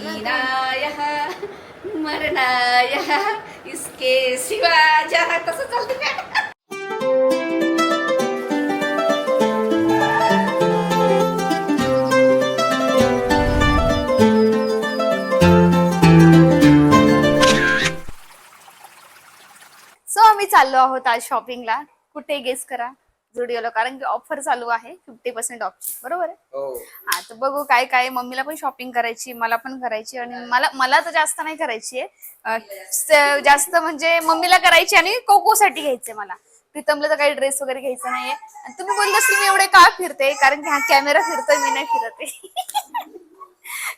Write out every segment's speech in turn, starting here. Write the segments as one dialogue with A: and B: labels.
A: जीना यहाँ इसके सिवा तसं चालतं
B: सो आम्ही चाललो आहोत आज शॉपिंगला कुठे गेस करा? जुडिओला कारण की ऑफर चालू आहे फिफ्टी पर्सेंट ऑफ बरोबर आहे?
C: हो.
B: तर बघू काय काय मम्मीला पण शॉपिंग करायची मला पण करायची आणि मला मला तर जास्त नाही करायची आहे. जास्त म्हणजे मम्मीला करायची आणि कोको साठी घ्यायचे मला. प्रीतमला तर काही ड्रेस वगैरे घ्यायचा नाहीये. आणि तुम्ही बोलत असेल मी एवढे का फिरते? कारण की हा कॅमेरा फिरतोय मी नाही फिरते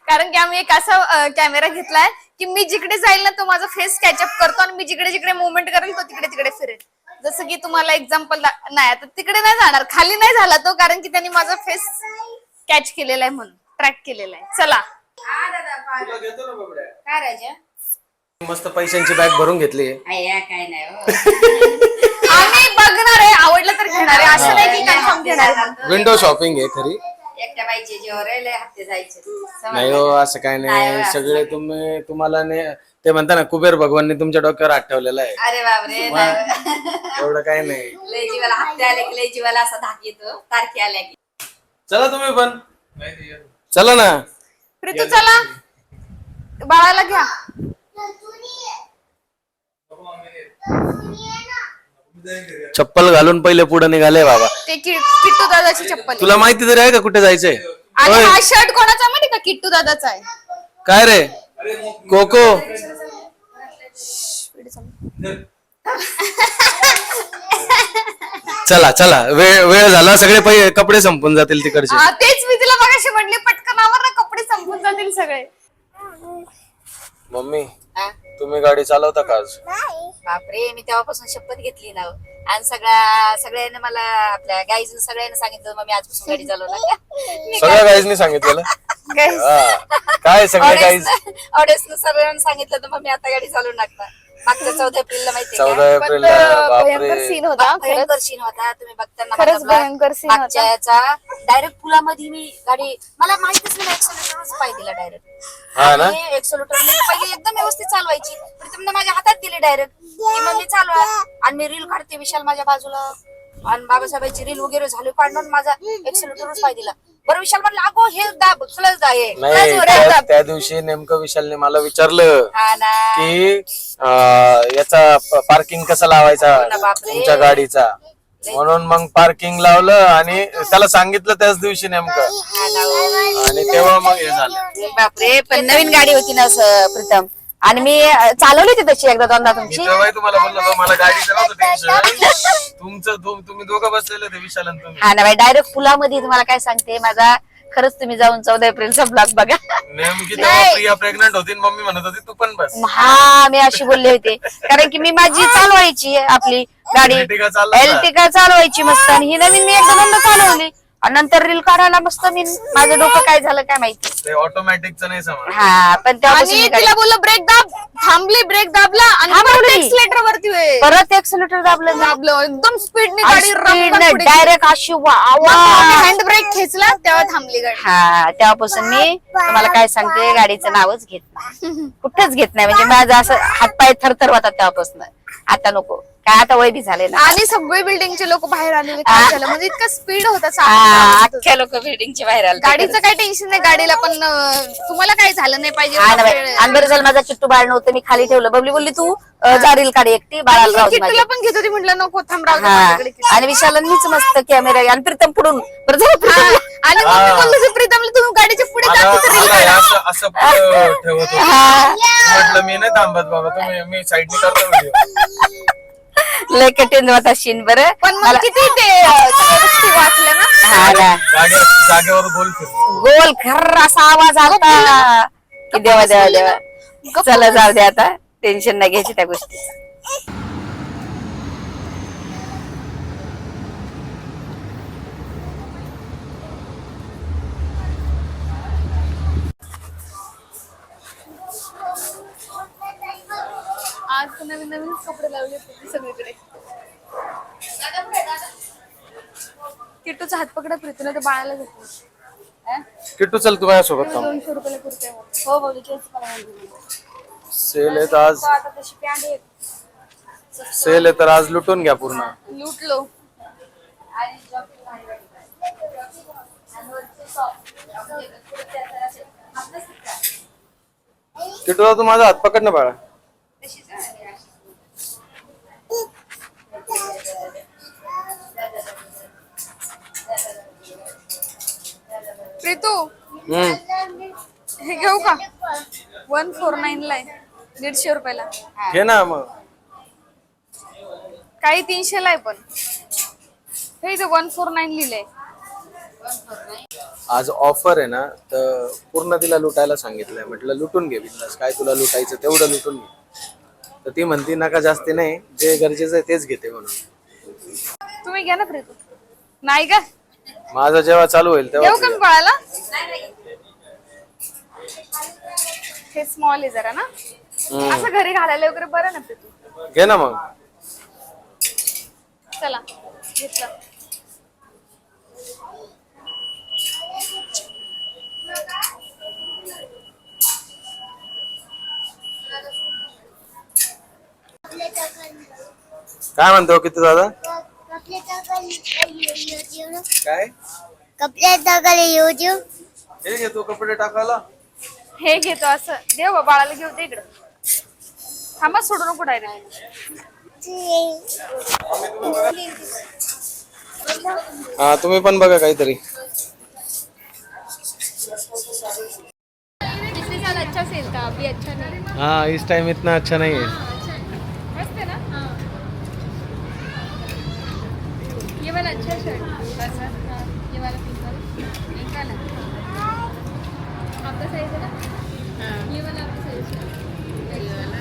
B: कारण की आम्ही एक असा कॅमेरा घेतलाय की मी जिकडे जाईल ना तो माझा फेस कॅचअप करतो आणि मी जिकडे जिकडे मुवमेंट करेल तो तिकडे तिकडे फिरेल. जसं की तुम्हाला एक्झाम्पल नाही आता तिकडे नाही जाणार खाली नाही झाला तो कारण की त्यांनी माझा फेस कॅच केलेला आहे म्हणून ट्रॅक केलेला आहे. चला.
A: दादा पा-
C: तुला घेतो ना बाबड्या.
A: काय राजा?
C: मस्त पैशांची बॅग भरून घेतली.
A: काय नाही हो.
B: आम्ही बघणार आहे आवडलं तर घेणार आहे. असं नाही की कन्फर्म घेणार. आहे.
C: विंडो शॉपिंग आहे खरी.
A: एकट्या बाईचे जेव्हा राहिले हप्ते जायचे.
C: नाही हो असं काय
A: नाही
C: नाही.
A: हो,
C: सगळे तुम्ही तुम्हाला ने- ते म्हणता ना कुबेर भगवानने तुमच्या डोक्यावर हात ठेवलेला आहे.
A: अरे बापरे नाही.
C: एवढं काय नाही.
A: लय जीवाला हप्ते आले की लय जीवाला असा धाक येतो. तारखे आल्या की.
C: चला तुम्ही पण. चला ना.
B: प्रीतू चला. बाळाला घ्या.
C: चप्पल घालून पहिले पुढे निघाले बाबा.
B: ते कि- किट्टू दादाची चप्पल आहे.
C: तुला माहिती तरी आहे का कुठे जायचंय?
B: आणि
C: होय.
B: हा शर्ट कोणाचा माहिती का? किट्टू दादाचा आहे.
C: काय रे? कोको. चला चला. वेळ वेळ झाला सगळे पै कपडे संपून जातील तिकडचे.
B: तेच मी तिला बघाशी म्हणले पटकन आवर ना कपडे संपून जातील सगळे.
C: मम्मी
A: हा?
C: तुम्ही गाडी चालवता का आज?
A: बापरे मी तेव्हापासून शपथ घेतली ना हो. आणि सगळ्या सगळ्यांना मला आपल्या गाईज सगळ्यांना सांगितलं मग मी आजपासून गाडी चालवणार मी
C: सगळ्या गाईजनी सांगितलेलं? हा. काय सगळे गाईज
A: ऑडियन्स सगळ्यांना सांगितलं तर मग मी आता गाडी चालवून टाकणार मागच्या चौदा एप्रिलला माहिती
C: चौदा एप्रिल
B: भयंकर सीन होता खरंच
A: भयंकर सीन होता तुम्ही बघताना
B: खरंच
A: माझा vlog
B: भयंकर scene
A: मागच्या याचा डायरेक्ट पुलामध्ये मी गाडी मला माहितीच नाही एक्सोलेटरच पाय दिला डायरेक्ट
C: हा ना?
A: एक्सोलेटर मी पहिले एकदम व्यवस्थित चालवायची. प्रीतमने माझ्या हातात दिली डायरेक्ट की मग मी चालवा. आणि मी रील काढते विशाल माझ्या बाजूला. आणि बाबासाहेबांची रील वगैरे झाली काढून माझा एक्सोलेटरच पाय दिला. बरं विशाल म्हणलं अगो हे दा हे.
C: नाही त्या- दिवशी नेमकं विशालने मला विचारलं
A: हा ना.
C: की अं, याचा पार्किंग कसा लावायचा
A: हो ना बापरे.
C: तुमच्या गाडीचा? म्हणून मग पार्किंग लावलं आणि त्याला सांगितलं त्याच दिवशी नेमकं.
A: हा ना हो.
C: आणि तेव्हा मग हे झालं.
A: बापरे पण नवीन गाडी होती ना प्रीतम आणि मी चालवली होती तशी एकदा दोनदा
C: मी
A: तुमची.
C: तेव्हाही तुम्हाला बोललो होतो, मला गाडीचं नव्हतं टेन्शन तुमचं दो- तुम्ही दोघं बसलेले ते विशाल आणि तुम्ही.
A: हा ना बाई डायरेक्ट पुलामध्ये तुम्हाला काय सांगते माझा खरंच तुम्ही जाऊन चौदा एप्रिलचा ब्लॉग बघा.
C: नेमकी तेव्हा प्रिया प्रेग्नंट होती आणि मम्मी म्हणत होती तू पण बस.
A: हा मी अशी बोलले होते. कारण की मी माझी चालवायची आपली गाडी.
C: Ertiga चालवता.
A: एल्टिका चालवायची मस्त. आणि ही नवीन मी एकदा दोनदा चालवली. आणि नंतर रील काढायला मस्त मी माझं डोकं काय झालं काय माहिती.
C: ते ऑटोमॅटिकचं नाही समज
A: हा पण तेव्हापासून
B: आणि
A: मी
B: बोललो ब्रेक दाब. थांबली ब्रेक दाबला आणि
A: थांबवली.
B: एक्सलेटर वरती वे-
A: परत एक्सलेटर दाबलं मी.
B: दाबलं एकदम स्पीडने गाडी
A: डायरेक्ट अशी वा आवाज.
B: हँड ब्रेक खेचला तेव्हा थांबली गाडी.
A: हा तेव्हापासून मी तुम्हाला काय सांगते गाडीचं नावच घेत नाही. कुठंच घेत नाही म्हणजे माझं असं हातपाय थरथर होतात तेव्हापासून. आता नको. काय आता वय बी झाले ना
B: आणि सगळे बिल्डिंगचे लोक बाहेर आलेले काय झालं म्हणजे इतका स्पीड होता चालत.
A: अख्ख्या लोक बिल्डिंगचे बाहेर आले
B: गाडीचं काही टेन्शन नाही गाडीला पण अं, तुम्हाला काही झालं नाही पाहिजे
A: हा ना बाई.
B: वेळ-
A: आणि बरं झालं माझा चिट्टू बाळ नव्हतं मी खाली ठेवलं बबली बोलली तू अं, जा रील काढ एकटी बाळाला राहू दे माझ्या.
B: किट्टूला पण घेत होती म्हटलं नको थांब राहू दे
A: हा
B: माझ्याकडे किट्टू.
A: आणि विशाल मीच मस्त कॅमेरा आणि प्रीतम पुढून बरं झालं. प्रीतम
B: आणि मग मी बोललो की प्रीतमला तुम्ही गाडीच्या पुढे
C: मला
B: जातो तरी
C: मला हे असं असं पुढं ठेवत होतं.
A: हा.
C: म्हटलं मी नाही थांबत बाबा तुम्ही मी साईडने करतो व्हिडिओ
A: लय कठीण होता सीन बरं.
B: पण मग
A: मला
B: किती ते अं, सगळ्या गोष्टी वाचल्या ना?
A: हा ना.
C: गाडी जागेवर गोल फिरतो
A: गोल खर्र असा आवाज आला की देवा देवा देवा. चला जाऊ दे आता. टेन्शन नाही घ्यायची त्या गोष्टी
B: नवीन नवीनच कपडे लावले होते सगळीकडे किट्टूचा हात पकडा प्रीतीला तर बाळाला घेतो
D: किट्टू चल तू माझ्यासोबत थांब
B: दोनशे रुपयाला कुर्ते
A: हो बोलू तेच मला म्हणते.
D: सेल आहे तर आज
A: आता तशी पॅन्ट आहे
D: सेल आहे तर आज लुटून घ्या पूर्ण
B: लुटलो
A: आणि jogging भारी वाटते. आणि वरती soft. म्हणजे कुर्त्या असे आपलंच काय.
D: किट्टू तू माझा हात पकड ना बाळा
B: हे घेऊ का? वन फोर नाईन ला आहे. दीडशे रुपयाला.
D: घे ना मग.
B: काही तीनशे ला आहे पण. हे इथे वन फोर नाईन लिहिलंय
D: आज ऑफर आहे ना तर पूर्ण तिला लुटायला सांगितलंय. म्हटलं लुटून घे बिंदास काय तुला लुटायचं? तेवढं लुटून घे. तर ती म्हणती नका जास्ती नाही. जे गरजेचं आहे तेच घेते म्हणून.
B: तुम्ही घ्या ना प्रीतू. नाही का?
D: माझं जेव्हा चालू होईल
B: घेऊ
D: तेव्हा
B: का मी बाळाला? हे स्मॉल आहे जरा ना. असं घरी घालायला वगैरे बरं ना प्रीतू
D: घे ना मग.
B: चला घेतलं.
D: काय म्हणतो किती दादा?
E: कपडे टाकायला.
D: काय?
E: कपडे टाकायला येऊ देऊ.
D: हे घेतो कपडे टाकायला.
B: हे घेतो असं देव बा, बाळाला घेऊ दे इकडं थांबा सोडू नको डायरेक्ट
D: हा तुम्ही पण बघा काहीतरी
B: पिछले साल अच्छा सेल था अभी अच्छा नहीं
D: हाँ इस टाइम इतना अच्छा नहीं है
B: है ना ये वाला अच्छा शर्ट आपका साइज ना ये वाला आपका साइज ये वाला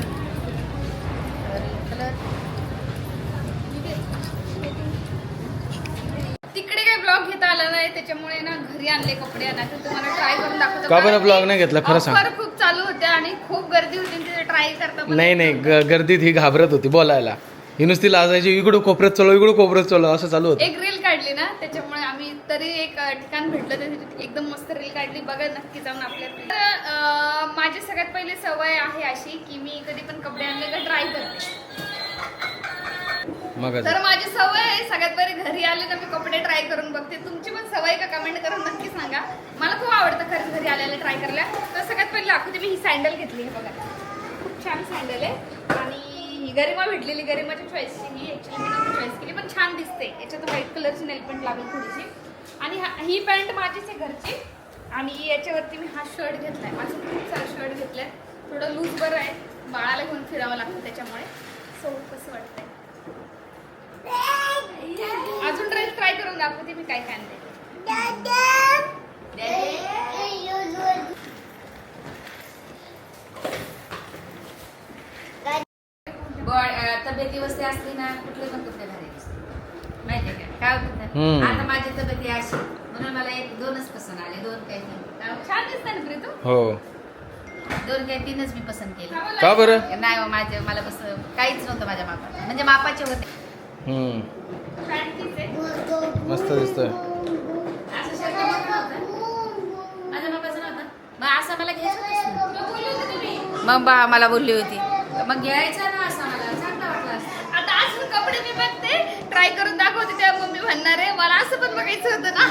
B: कलर तिकडे काही ब्लॉग घेता आला नाही त्याच्यामुळे ना घरी आणले कपडे तुम्हाला ट्राय करून दाखवतो.
D: का बरं
B: की
D: नाही घेतला? खरं सांग.
B: offer खूप चालू होत्या आणि खूप गर्दी होती आणि तिथे ट्राय करता पण
C: नाही नाही ग- गर्दीत ही घाबरत होती बोलायला. ही नुसती लाजायची इकडं कोपऱ्यात चलो इकडं कोपऱ्यात चलो असं चालू होतं.
B: एक रील काढली ना त्याच्यामुळे आम्ही तरी एक ठिकाण भेटलं त्याची एकदम मस्त रील काढली. बघा नक्की जाऊन आपल्या तर, माझी सगळ्यात पहिली सवय आहे अशी की मी कधी पण कपडे आणले का ट्राय करते तर माझी सवय आहे सगळ्यात पहिले घरी आले ना मी कपडे ट्राय करून बघते. तुमची पण सवय का? कमेंट करून नक्की सांगा. मला खूप आवडतं खरंच घरी आलेले ट्राय करायला. तर सगळ्यात पहिले दाखवते मी ही सँडल घेतली हे बघा. खूप छान सँडल आहे. आणि ही गरिमा भेटलेली गरिमाच्या चॉईसची ही ॲक्च्युली मी चॉईस केली पण छान दिसते. याच्यात व्हाईट कलरची नेल पेंट लागेल थोडीशी. आणि हा- ही पॅन्ट माझीच आहे घरची. आणि याच्यावरती मी हा शर्ट घेतलाय. माझं खूप सारा शर्ट घेतलंय. थोडं लूज बरं आहे. बाळाला घेऊन फिरावं लागतं त्याच्यामुळे. सो कसं वाटतंय? अजून ड्रेस ट्राय करून दाखवते मी काय काय आणते
A: बॉ- तब्येती वस्ती असली ना कुठले पण कपडे घालायचे माहितीये का काय होतं
C: हम्म.
A: आता माझी तब्येती अशी. म्हणून मला एक दोनच पसंत आले दोन काही तीन.
B: छान दिसतंय ना प्रीतू.
C: हो.
A: दोन काही तीनच मी पसंत केले.
C: का बरं?
A: नाही हो, माझे मला बस काहीच नव्हतं माझ्या मापात. म्हणजे मापाचे होते.
C: हम्म. मस्त दिसतोय.
A: असं शर्ट मोठं नव्हतं माझ्या मापाचं नव्हतं. मग असं मला घ्यायचं होतंच नाही. मग बा मला बोलली होती. मग घ्यायचं ना असं मला चांगलं वाटलं असतं
B: आता अजून कपडे मी बघते ट्राय करून दाखवते तेव्हा मम्मी म्हणणार. आहे मला असं पण बघायचं होतं ना.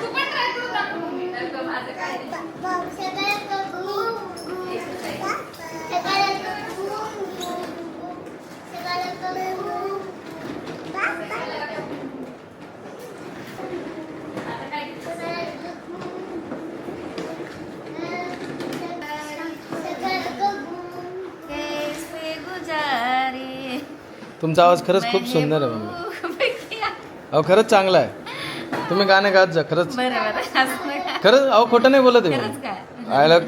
B: तू पण ट्राय करून दाखव मम्मी.
A: माझं काय कैसे गुजारे
C: तुमचा आवाज खरंच खूप सुंदर आहे मम्मी अहो खरंच चांगला आहे. तुम्ही गाणं गात जा खरंच.
A: असं.
C: खरंच अहो खोटं नाही बोलत.
A: काय?
C: आयला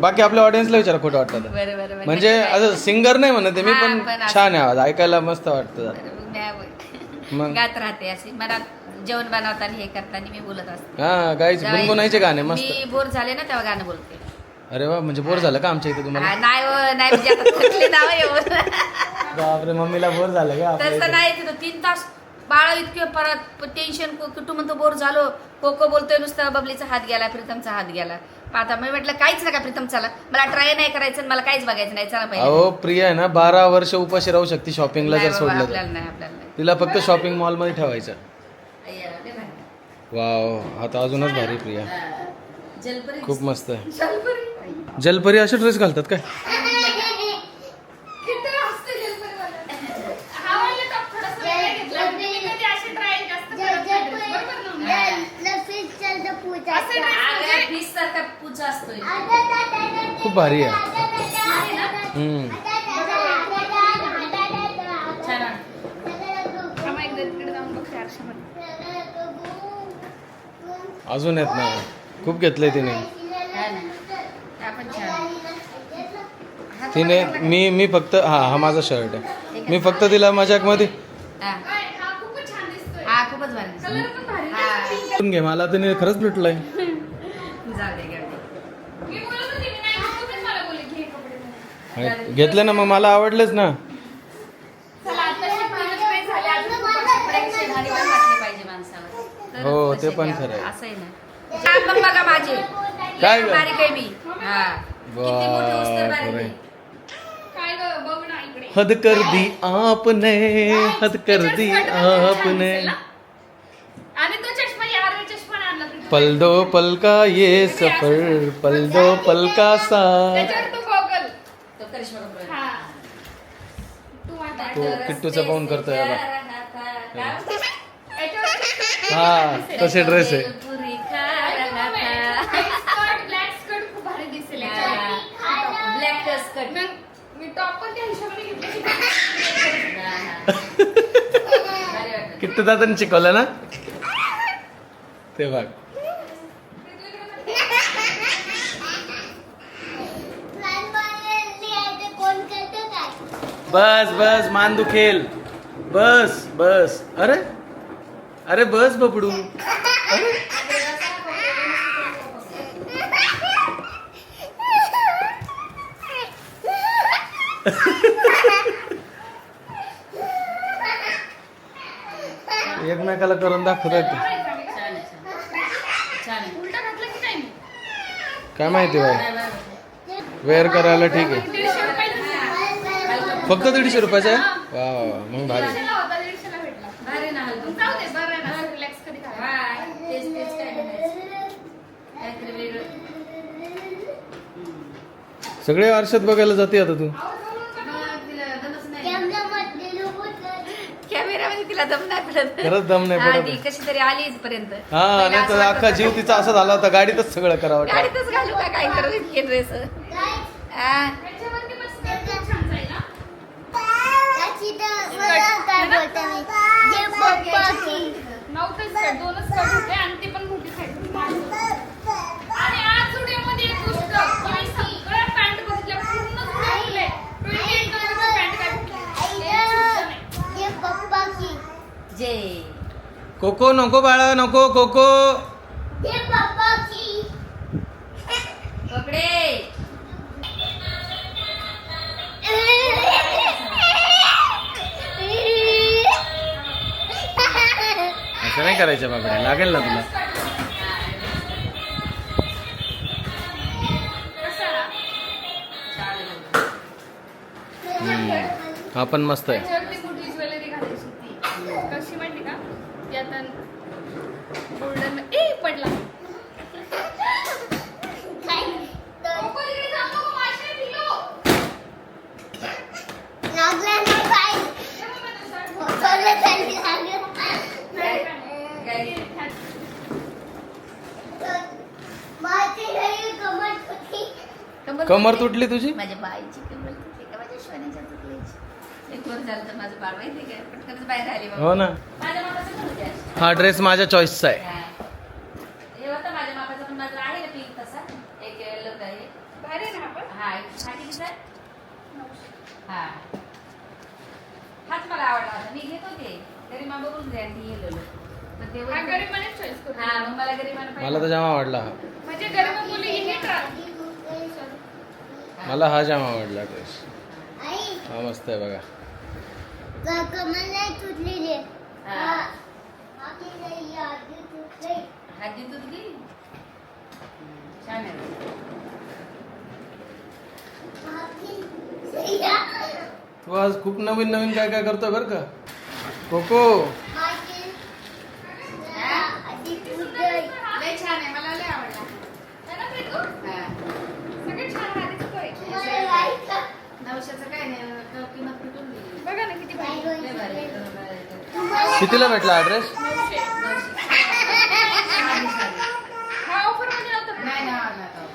C: बाकी आपल्या ऑडियन्सला विचारा खोटं वाटतं म्हणजे असं सिंगर नाही म्हणत मी पण
A: असं-
C: छान आहे आवाज. ऐकायला मस्त वाटतं
A: मग गात राहते अशी. मला जेवण बनवताना हे करताना मी बोलत असते.
C: हा गायचे गुणगुणायचे गाणे मस्त.
A: मी बोर झाले ना तेव्हा गाणं बोलते.
C: अरे वा म्हणजे बोर झालं का आमच्या इथे तुम्हाला?
A: हा, नाही हो, नाही म्हणजे आता थकले येऊन
C: बापरे मम्मीला बोर झालं का आपल्या
A: तसं
C: इथे?
A: नाही तिथं तीन तास बाळा इतके परत टेन्शन कुठं म्हणतो बोर झालो. कोको बोलतोय नुसतं बबलीचा हात गेला प्रीतमचा हात गेला. आता मी म्हटलं काहीच नका प्रीतम चला मला ट्राय नाही करायचं आणि मला काहीच बघायचं नाही. चला पहिले.
C: अहो प्रिया आहे ना बारा वर्ष उपाशी राहू शकते शॉपिंगला
A: नाही
C: जर
A: बाबा,
C: सोडलं तर.
A: आपल्याला नाही आपल्याला नाही.
C: तिला फक्त शॉपिंग मॉलमध्ये ठेवायचं.
A: अय्या, लय भारी.
C: वाव हा तर अजूनच भारी प्रिया.
A: हा. जलपरी.
C: खूप मस्त आहे.
A: जलपरी.
C: जलपरी असे ड्रेस घालतात काय.
B: हा म्हणजे
C: खूप भारी आहे. अजून आहेत ना खूप घेतलंय तिने
A: काय नाही. आपण छान
C: तिने मी मी फक्त हा हा माझा शर्ट आहे मी फक्त तिला मजाकमध्ये
A: हा.
B: काय, हा खूपच छान दिसतोय.
A: हा खूपच भारी
B: Color पण भारी
A: हा.
C: घे मला तिने खरंच लुटलंय
B: हे घाल.
C: घेतले ना मग मला आवडलेच ना हो, ते पण. खरं आहे.
A: असं आहे ना छान पण बघा माझे
C: काय?
A: बारीक आहे मी हा किती मोठे उस्तर बारीक
C: बापरे.
A: आहे.
B: काय ग, बघ ना इकडे.
C: हद कर दी आपने हद कर दी आपने. पल दो पल का ये सफर पल दो पल का
B: त्याच्यावर तो
C: किट्टूचं पाहून करतोय.
A: काय?
C: हा तसे ड्रेस आहे
A: पुरी खा रहा था.
B: ब्लॅक स्कर्ट खूप भारी दिसेल याच्यावर.
A: ब्लॅक स्कर्ट
B: मग मी टॉप पण त्या हिशोबाने घेतली
A: भारी वाटतं.
C: किट्टू त्यांनी शिकवलं ना? ते बघ. बस बस मान दुखेल बस बस. अरे? अरे बस बबडू. एकमेकाला करून दाखवतात
A: छान आहे, छान आहे. छान आहे.
B: उलटा घातला की नाही?
C: काय माहिती
A: बरं.
C: वेअर करायला ठीक आहे. फक्त दीडशे रुपयाचं आहे? वा मग भारी. सगळे आरशात बघायला जाते आता तू
A: मग तिला दमच नाही.
E: कॅमेरामध्ये लोक
A: कॅमेरामध्ये तिला दम नाही पडत
C: खरंच दम नाही
A: हा,
C: पडत
A: ती कशी तरी आली इथपर्यंत
C: हा
A: पहिला
C: नाही
A: असं
C: तर
A: वाटत
C: अख्खा जीव. तिचा असा झाला होता गाडीतच सगळं करावं
A: गाडीतच घालू का काय करू इतके ड्रेस
B: हा.
E: जे पप्पा की
B: दोनच skirt होते आणि ते पण मोठी size होती. आणि आज जुडिओमध्ये एक गोष्ट मी सगळ्या पॅन्ट बघितल्या पूर्ण जुडिओ 28 कलरची पॅन्ट काय भेटली एक सुद्धा नाही.
E: जे पप्पा की
A: जे
C: कोको नको बाळा नको कोको.
E: जे पप्पा की
A: कपडे
C: असं नाही करायचं बाबड्या लागेल ना तुला. हा पण मस्त आहे
B: त्याच्यावरती मोठी ज्वेलरी घालायची ती कशी माहिती का ती आता गोल्डन ए पडला पप्पा तिकडे जा, नको, माझ्या दिलो.
E: लागला ना काय
B: हे बघ माझं shirt.
E: चला चल लागलं
A: काय?
E: माझी घरी गमत होती
C: कमर
A: तुटली?
C: तुझी?
A: माझ्या बाईची कमर तुटली का? माझ्या श्वानीच्या तुटली एक वर झालं तर माझं बाळ माहिती काय पटकनच बाहेर आली बाबा.
C: हो ना.
A: माझ्या होते.
C: हा ड्रेस माझ्या चॉईसचा आहे.
A: हा. हे होतं माझ्या मापाचं पण माझं आहे ना पिंक तसा. एक येल्लो आहे.
B: भारी आहे ना हा पण?
A: हा एक हा कितीचा आहे? हा. हाच मला आवडला होता. मी घेत होते. तरी मग बघून द्या ती येल्लो पण ते
B: हा
A: हा. मग मला
C: मला
A: पाहिजे
C: तर जाम आवडला. हा
B: म्हणजे गरीब मुली हे
C: मला हा जाम आवडला ड्रेस. हा मस्त आहे बघा. तू आज खूप नवीन नवीन काय काय करतोय बरं का? कोको.
A: लय छान आहे मला लय आवडला
B: है ना प्रीतू?
A: हा.
B: सगळे छान आहे दिसतोय.
E: तुम्हाला लाईक
A: नवशाचं काय नाही क- किंमत कुठून दिली
B: बघा ना किती भारी.
A: लय भारी आहे.
E: तुम्हाला
C: कितीला भेटला ऍड्रेस.
B: हा ऑफरमध्ये नव्हतं का?
A: नाही ना आवडला तो.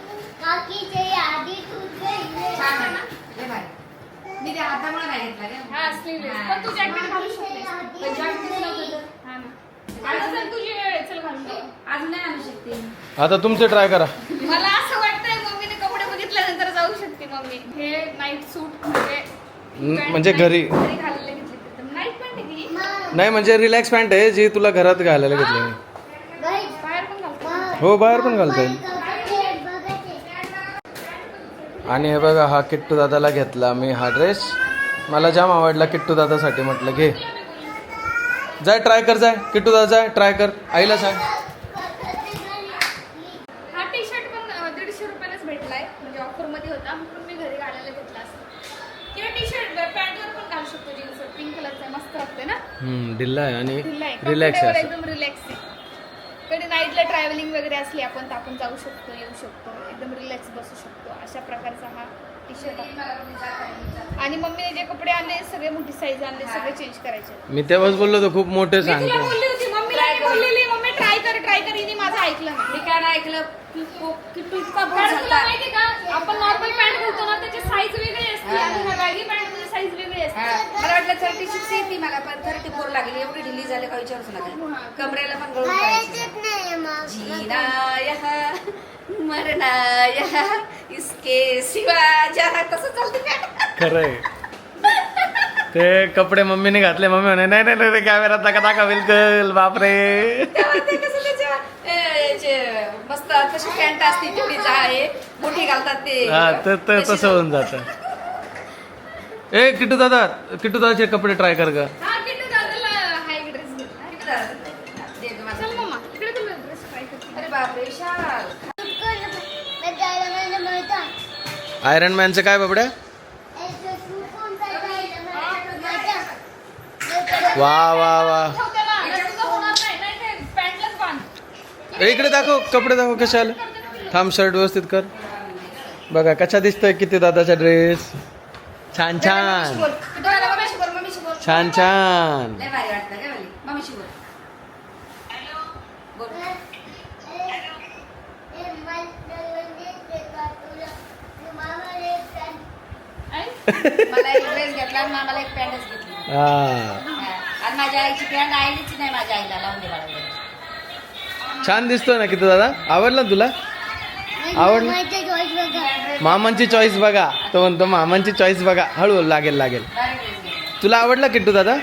E: बाकीचं यादी तुटलंय.
A: छान आहे ना लय भारी मी ते हातामुळे नाही घेतला रे
B: हा स्लीवलेस पण तू जॅकेट घालू शकतेस पण जॅकेट नव्हतं तर. हा ना आता चल तुझी वेळ आहे, चल घालून घे.
A: अजून नाही आणू शकते
C: आता तुमचे ट्राय करा
B: मला असं वाटतंय मम्मीने कपडे बघितल्यानंतर जाऊ शकते मम्मी हे नाईट सूट म्हणजे
C: न- म्हणजे घरी.
B: घरी घालायला घेतले नाईट पॅन्ट आहे ती.
E: मग
C: नाही म्हणजे रिलॅक्स पॅन्ट आहे जी तुला घरात घालायला घेतली मी.
E: guys,
B: बाहेर पण घालतो.
E: मग
C: हो बाहेर पण घालता. येईल. आणि हे बघा हा किट्टू दादाला घेतला मी हा ड्रेस मला जाम आवडला किट्टू दादासाठी म्हटलं घे. जाय ट्राय कर जाय. किट्टू दादा जाय ट्राय कर. आईला सांग
B: हा टी शर्ट पण अं, दीडशे रुपयालाच भेटलाय म्हणजे ऑफरमध्ये होता म्हणून मी घरी घालायला घेतला असं किंवा टी शर्ट पॅन्टवर पण घालू शकतो जीन्स पिंक कलरचा आहे मस्त वाटतंय ना?
C: हम्म, ढिल्ला आहे आणि. रिलॅक्स आहे.
B: एकदम रिलॅक्स आहे. कधी नाईटला ट्रॅव्हलिंग वगैरे असली आपण तर आपण जाऊ शकतो येऊ शकतो एकदम रिलॅक्स बसू शकतो. अशा प्रकारचा हा टी शर्ट आणि मम्मीने जे कपडे आणले सगळे मोठी साईज आणले सगळे चेंज करायचे.
C: मी तेव्हाच बोललो होतो खूप मोठे सांगतो
B: बोलली होती मम्मीला मी बोललेली मम्मी ट्राय कर ट्राय कर. हिने माझं ऐकलं नाही.
A: मी काय नाही ऐकलं? की तो- की तू इतका बोर
B: कारण तुला
A: झाला
B: माहिती का? आपण नॉर्मल पॅन्ट घालतो ना त्याची साईज वेगळी असते. आणि ह्या बॅगी पॅन्टमध्ये साईज वेगळी असते.
A: हा, मला वाटलं थर्टी सिक्स येते मला पण थर्टी फोर लागली. एवढी ढिल्ली झाली का विचारूच नका. कमरेला पण गळून
E: मला. येतच नाही मग.
A: यहाँ इसके सिवा जरा कसं चालतं? काय
C: खरंय. ते कपडे मम्मीने घातले. मम्मी म्हणे नाही नाही नाही कॅमेरात नका दाखवा बिलकुल बापरे.
A: मस्त तशी पॅन्ट असते तेवढी जा आहे मोठी घालतात ते.
C: हा तर तर तसं होऊन जात. ए किट्टू दादा किट्टू दादाचे कपडे ट्राय कर ग.
B: हा किट्टू दादाला हा एक ड्रेस घेतला
A: दे गं माझं.
B: चल मम्मा इकडे तुला ड्रेस ट्राय करते
A: अरे बापरे विशाल
E: मी जायला मला मिळतं.
C: आयरन मॅनचं काय बाबड्या
E: एक सुकून जायला मला मिळतं.
C: वा वा वा. इकडे दाखव कपडे दाखव कशा आले थांब शर्ट व्यवस्थित कर. बघा कशा दिसतोय किती दादाचा ड्रेस छान छान. छान छान. हा.
A: माझ्या आईची पॅन्ट आईलीच नाही माझ्या आईला लावून दे बाळा
C: छान दिसतोय ना किती दादा? आवडला तुला? आवडलं? मामांची चॉईस बघा. तो म्हणतो मामांची चॉईस बघा. हळूहळू लागेल लागेल. तुला आवडला किट्टू दादा?